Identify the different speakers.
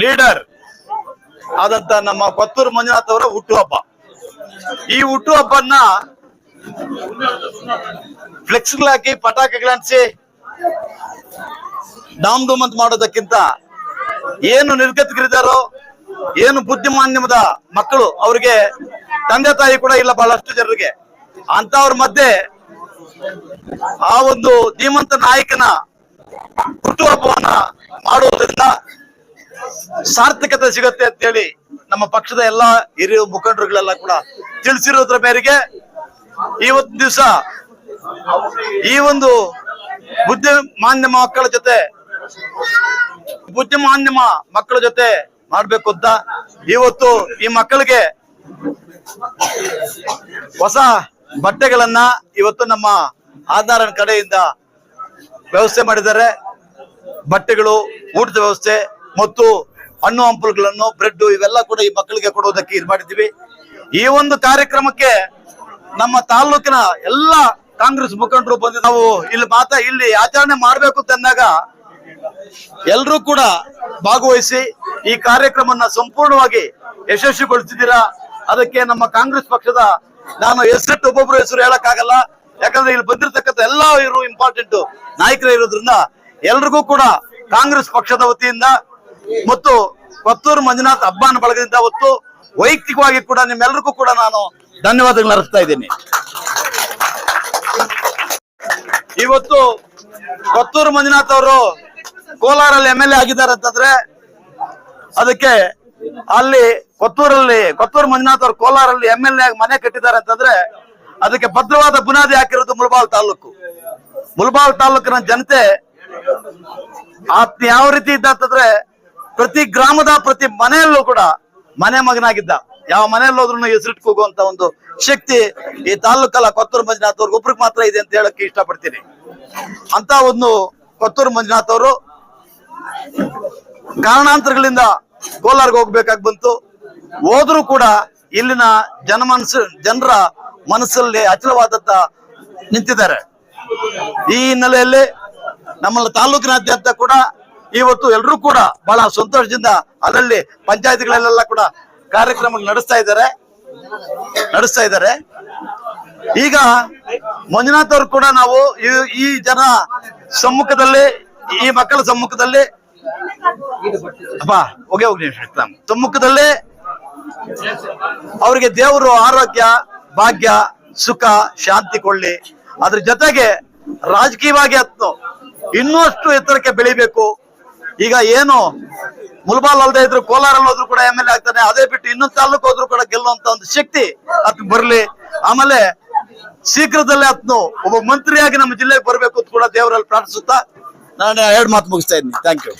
Speaker 1: Leader ಆದಂತ ನಮ್ಮ ಕೊತ್ತೂರು ಮಂಜುನಾಥ್ ಅವರ ಹುಟ್ಟುಹಬ್ಬ ಈ ಹುಟ್ಟುಹಬ್ಬನ್ನ ಫ್ಲೆಕ್ಸ್ಗಳು ಹಾಕಿ ಪಟಾಕಿಗಳನ್ಸಿ ಡಾಮ್ ಡೂಮ್ ಅಂತ ಮಾಡೋದಕ್ಕಿಂತ ಏನು ನಿರ್ಗತಿಕರಿದ್ದಾರೋ, ಏನು ಬುದ್ಧಿಮಾನ್ಯಮದ ಮಕ್ಕಳು, ಅವ್ರಿಗೆ ತಂದೆ ತಾಯಿ ಕೂಡ ಇಲ್ಲ ಬಹಳಷ್ಟು ಜನರಿಗೆ. ಅಂತವ್ರ ಮಧ್ಯೆ ಆ ಒಂದು ಧೀಮಂತ ನಾಯಕನ ಹುಟ್ಟುಹಬ್ಬವನ್ನ ಮಾಡುವುದರಿಂದ ಸಾರ್ಥಕತೆ ಸಿಗತ್ತೆ ಅಂತೇಳಿ ನಮ್ಮ ಪಕ್ಷದ ಎಲ್ಲಾ ಹಿರಿಯ ಮುಖಂಡರುಗಳೆಲ್ಲ ಕೂಡ ತಿಳಿಸಿರೋದ್ರ ಮೇರೆಗೆ ಇವತ್ತು ದಿವಸ ಈ ಒಂದು ಬುದ್ಧಿಮಾನ್ಯ ಮಕ್ಕಳ ಜೊತೆ ಬುದ್ಧಿಮಾನ್ಯ ಮಕ್ಕಳ ಜೊತೆ ಮಾಡ್ಬೇಕು ಅಂತ ಇವತ್ತು ಈ ಮಕ್ಕಳಿಗೆ ಹೊಸ ಬಟ್ಟೆಗಳನ್ನ ಇವತ್ತು ನಮ್ಮ ಆಧಾರ ಕಡೆಯಿಂದ ವ್ಯವಸ್ಥೆ ಮಾಡಿದ್ದಾರೆ. ಬಟ್ಟೆಗಳು, ಊಟದ ವ್ಯವಸ್ಥೆ ಮತ್ತು, ಹಣ್ಣು ಹಂಪಲುಗಳನ್ನು ಬ್ರೆಡ್ ಇವೆಲ್ಲ ಕೂಡ ಈ ಮಕ್ಕಳಿಗೆ ಕೊಡುವುದಕ್ಕೆ ಇದು ಮಾಡಿದ್ದೀವಿ. ಈ ಒಂದು ಕಾರ್ಯಕ್ರಮಕ್ಕೆ ನಮ್ಮ ತಾಲೂಕಿನ ಎಲ್ಲ ಕಾಂಗ್ರೆಸ್ ಮುಖಂಡರು ಬಂದು ನಾವು ಇಲ್ಲಿ ಮಾತಾ ಇಲ್ಲಿ ಆಚರಣೆ ಮಾಡಬೇಕು ಅಂತಂದಾಗ ಎಲ್ಲರೂ ಕೂಡ ಭಾಗವಹಿಸಿ ಈ ಕಾರ್ಯಕ್ರಮನ ಸಂಪೂರ್ಣವಾಗಿ ಯಶಸ್ವಿಗೊಳಿಸಿದ್ದೀರಾ? ಅದಕ್ಕೆ ನಮ್ಮ ಕಾಂಗ್ರೆಸ್ ಪಕ್ಷದ ನಾನು ಹೆಸರಿಟ್ಟು ಒಬ್ಬೊಬ್ರು ಹೆಸರು ಹೇಳಕ್ಕಾಗಲ್ಲ. ಯಾಕಂದ್ರೆ ಇಲ್ಲಿ ಬಂದಿರತಕ್ಕಂಥ ಎಲ್ಲ ಇವರು ಇಂಪಾರ್ಟೆಂಟ್ ನಾಯಕರು ಇರೋದ್ರಿಂದ ಎಲ್ರಿಗೂ ಕೂಡ ಕಾಂಗ್ರೆಸ್ ಪಕ್ಷದ ವತಿಯಿಂದ ಮತ್ತು ಪತ್ತೂರು ಮಂಜುನಾಥ್ ಹಬ್ಬನ ಬಳಗದಿಂದ ಹೊತ್ತು ವೈಯಕ್ತಿಕವಾಗಿ ಕೂಡ ನಿಮ್ಮೆಲ್ಲರಿಗೂ ಕೂಡ ನಾನು ಧನ್ಯವಾದಗಳನ್ನ ಅರ್ಪಿಸ್ತಾ ಇದ್ದೀನಿ. ಇವತ್ತು ಪತ್ತೂರು ಮಂಜುನಾಥ್ ಅವರು ಕೋಲಾರಲ್ಲಿ ಎಂ ಎಲ್ ಎ ಆಗಿದ್ದಾರೆ ಅಂತಂದ್ರೆ ಅದಕ್ಕೆ ಅಲ್ಲಿ ಕೊತ್ತೂರಲ್ಲಿ ಕೊತ್ತೂರು ಮಂಜುನಾಥ್ ಅವರು ಕೋಲಾರಲ್ಲಿ ಎಂ ಎಲ್ ಎ ಮನೆ ಕಟ್ಟಿದ್ದಾರೆ ಅಂತಂದ್ರೆ ಅದಕ್ಕೆ ಭದ್ರವಾದ ಬುನಾದಿ ಹಾಕಿರೋದು ಮುಳಬಾಲ್ ತಾಲೂಕು. ಮುಳಬಾಲ್ ತಾಲೂಕಿನ ಜನತೆ ಆತ್ಮ ಯಾವ ರೀತಿ ಇದ್ದ ಅಂತಂದ್ರೆ ಪ್ರತಿ ಗ್ರಾಮದ ಪ್ರತಿ ಮನೆಯಲ್ಲೂ ಕೂಡ ಮನೆ ಮಗನಾಗಿದ್ದ. ಯಾವ ಮನೆಯಲ್ಲಿ ಹೋದ್ರು ಹೆಸರಿಟ್ಟು ಹೋಗುವಂತ ಒಂದು ಶಕ್ತಿ ಈ ತಾಲೂಕಲ್ಲ ಕೊತ್ತೂರು ಮಂಜುನಾಥ್ ಅವ್ರಿಗೆ ಒಬ್ರಿಗೆ ಮಾತ್ರ ಇದೆ ಅಂತ ಹೇಳಕ್ಕೆ ಇಷ್ಟಪಡ್ತೀನಿ. ಅಂತ ಒಂದು ಕೊತ್ತೂರು ಮಂಜುನಾಥ್ ಅವರು ಕಾರಣಾಂತರಗಳಿಂದ ಕೋಲಾರ್ಗೆ ಹೋಗ್ಬೇಕಾಗಿ ಬಂತು. ಹೋದ್ರೂ ಕೂಡ ಇಲ್ಲಿನ ಜನಮನಸ್ಸು, ಜನರ ಮನಸ್ಸಲ್ಲಿ ಅಚಲವಾದತ್ತ ನಿಂತಿದ್ದಾರೆ. ಈ ಹಿನ್ನೆಲೆಯಲ್ಲಿ ನಮ್ಮ ತಾಲೂಕಿನಾದ್ಯಂತ ಕೂಡ ಇವತ್ತು ಎಲ್ಲರೂ ಕೂಡ ಬಹಳ ಸಂತೋಷದಿಂದ ಅದರಲ್ಲಿ ಪಂಚಾಯತ್ಗಳಲ್ಲೆಲ್ಲ ಕೂಡ ಕಾರ್ಯಕ್ರಮ ನಡೆಸ್ತಾ ಇದ್ದಾರೆ. ನಡೆಸ್ತಾ ಇದ್ದಾರೆ. ಈಗ ಮಂಜುನಾಥ್ ಅವರು ಕೂಡ ನಾವು ಈ- ಜನ ಸಮ್ಮುಖದಲ್ಲಿ, ಈ ಮಕ್ಕಳ ಸಮ್ಮುಖದಲ್ಲಿ ಹೋಗಿ ಹೋಗಿ. ಸಮ್ಮುಖದಲ್ಲಿ ಅವರಿಗೆ ದೇವರು ಆರೋಗ್ಯ, ಭಾಗ್ಯ, ಸುಖ, ಶಾಂತಿ ಕೊಳ್ಳಿ ಅದ್ರ ಜೊತೆಗೆ ರಾಜಕೀಯವಾಗಿ ಹತ್ತು ಇನ್ನಷ್ಟು ಎತ್ತರಕ್ಕೆ ಬೆಳಿಬೇಕು. ಈಗ ಏನು ಮುಲ್ಬಾಲ್ ಅಲ್ಲದೆ ಇದ್ರು ಕೋಲಾರ ಹೋದ್ರು ಕೂಡ ಎಂ ಎಲ್ ಎ ಆಗ್ತಾನೆ, ಅದೇ ಬಿಟ್ಟು ಇನ್ನೊಂದು ತಾಲೂಕು ಹೋದ್ರು ಕೂಡ ಗೆಲ್ಲುವಂತ ಒಂದು ಶಕ್ತಿ ಅದ್ ಬರ್ಲಿ. ಆಮೇಲೆ ಶೀಘ್ರದಲ್ಲೇ ಅತ್ನು ಒಬ್ಬ ಮಂತ್ರಿಯಾಗಿ ನಮ್ಮ ಜಿಲ್ಲೆಗೆ ಬರಬೇಕು ಅಂತ ಕೂಡ ದೇವರಲ್ಲಿ ಪ್ರಾರ್ಥಿಸುತ್ತಾ ನಾನು ಎರಡು ಮಾತು ಮುಗಿಸ್ತಾ ಇದ್ದೀನಿ. Thank you